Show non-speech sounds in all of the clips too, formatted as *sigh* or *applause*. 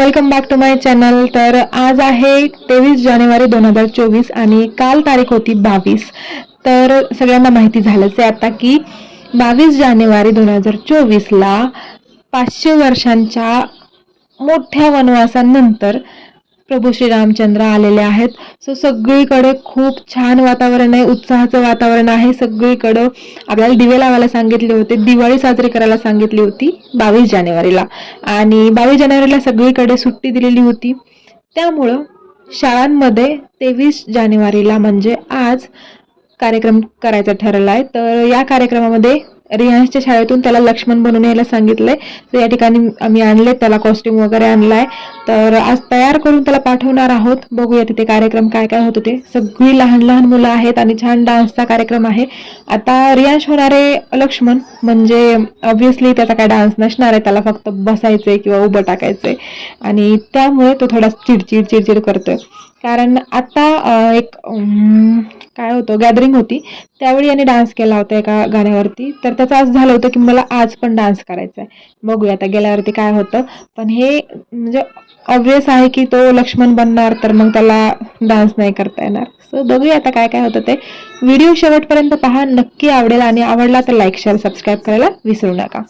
Welcome back to my channel तर आज आहे तेवीस जानेवारी दोन हजार चोवीस आणि काल तारीख होती बावीस. तर सगळ्यांना माहिती झालंच आहे आता की बावीस जानेवारी दोन हजार चोवीसला पाचशे वर्षांच्या मोठ्या वनवासानंतर प्रभू श्रीरामचंद्र आलेले आहेत. सो सगळीकडे खूप छान वातावरण आहे उत्साहाचं वातावरण आहे. सगळीकडं आपल्याला दिवे लावायला सांगितले होते दिवाळी साजरी करायला सांगितली होती बावीस जानेवारीला. आणि बावीस जानेवारीला सगळीकडे सुट्टी दिलेली होती. त्यामुळं शाळांमध्ये तेवीस जानेवारीला म्हणजे आज कार्यक्रम करायचा ठरला आहे तर या कार्यक्रमामध्ये रियांशच्या शाळेतून त्याला लक्ष्मण बनवून यायला सांगितलंय. तर या ठिकाणी आम्ही आणले त्याला कॉस्ट्युम वगैरे आणलाय. तर आज तयार करून त्याला पाठवणार आहोत. बघूया तिथे कार्यक्रम काय काय होत ते सगळी लहान लहान मुलं आहेत आणि छान डान्सचा कार्यक्रम आहे. आता रियांश होणारे लक्ष्मण म्हणजे ऑब्व्हियसली त्याचा काय डान्स नसणार आहे. त्याला फक्त बसायचंय किंवा उभं टाकायचंय. आणि त्यामुळे तो थोडा चिडचिड चिडचिड करतोय. कारण आता एक काय होतं गॅदरिंग होती. त्यावेळी याने डान्स केला होता एका गाण्यावरती. तर त्याचं आज झालं होतं की मला आज पण डान्स करायचा आहे बघूया आता गेल्यावरती काय होतं. पण हे म्हणजे ऑब्विस आहे की तो लक्ष्मण बनणार तर मग त्याला डान्स नाही करता येणार. सो बघूया आता काय काय होतं ते. व्हिडिओ शेवटपर्यंत पहा. नक्की आवडेल आणि आवडला तर लाईक शेअर सबस्क्राईब करायला विसरू नका.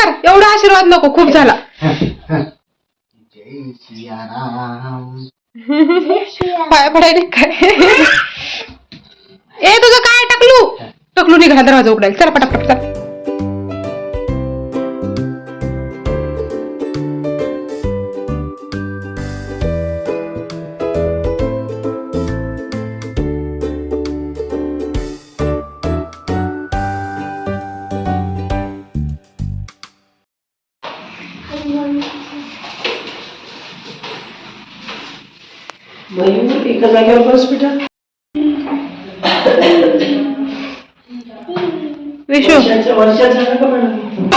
कर एवढा आशीर्वाद नको खूप झाला. जय सियाराम पाया पडायला काय? ए तुझं काय टकलू? टकलू निघाला दरवाजा उघडायला. चला पटापट चला. एका जागेवर बस बेटा विशू वर्षाच्या वर्षात झालं का मॅडम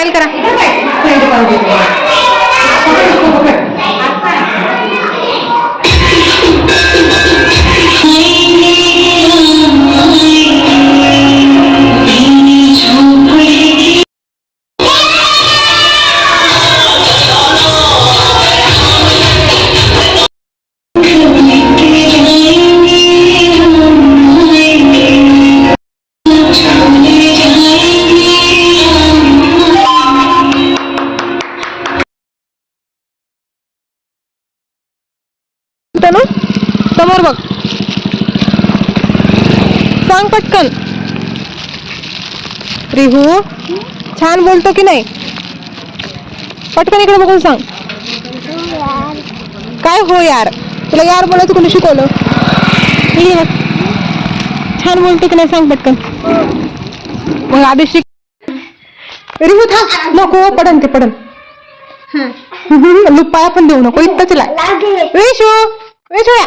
स्माइल करा समोर बघ. सांग पटकन. रिहू छान बोलतो की नाही? पटकन इकडे बघून सांग. काय हो यार? तुला यार बोलायचं कोणी शिकवलं. छान बोलतो की नाही सांग पटकन. मग आधी शिक. रिहू थांब. नको पडन ते पडन. *laughs* लूप पाया पण देऊ नको इतकंच लाय विशू विशू या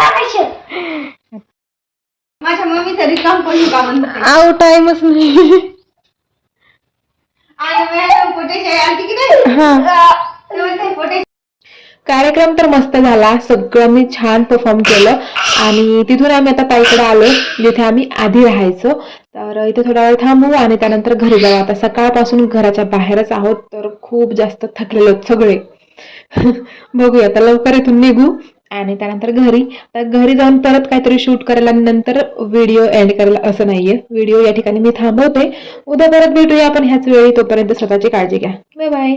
माझ्या मम्मीचं रिकाम पण का म्हणते टाइमच नाही. आणि मॅडम पोटेचे आलती की नाही? हा. ते म्हणते पोटे कार्यक्रम तर मस्त झाला. सगळं मी छान परफॉर्म केलं. आणि तिथून आम्ही आता ताईकडे आलो जिथे आम्ही आधी राहायचो. तर इथे थोडा वेळ थांबू आणि त्यानंतर घरी जाऊ. आता सकाळपासून घराच्या बाहेरच आहोत तर खूप जास्त थकलेलो आहोत सगळे. *laughs* बघूया आता लवकर इथून निघू. आणि त्यानंतर घरी. तर घरी जाऊन परत काहीतरी शूट करायला नंतर व्हिडिओ एंड करायला असं नाहीये. व्हिडिओ या ठिकाणी मी थांबवते. उद्या परत भेटूया आपण ह्याच वेळी. तोपर्यंत स्वतःची काळजी घ्या. Bye bye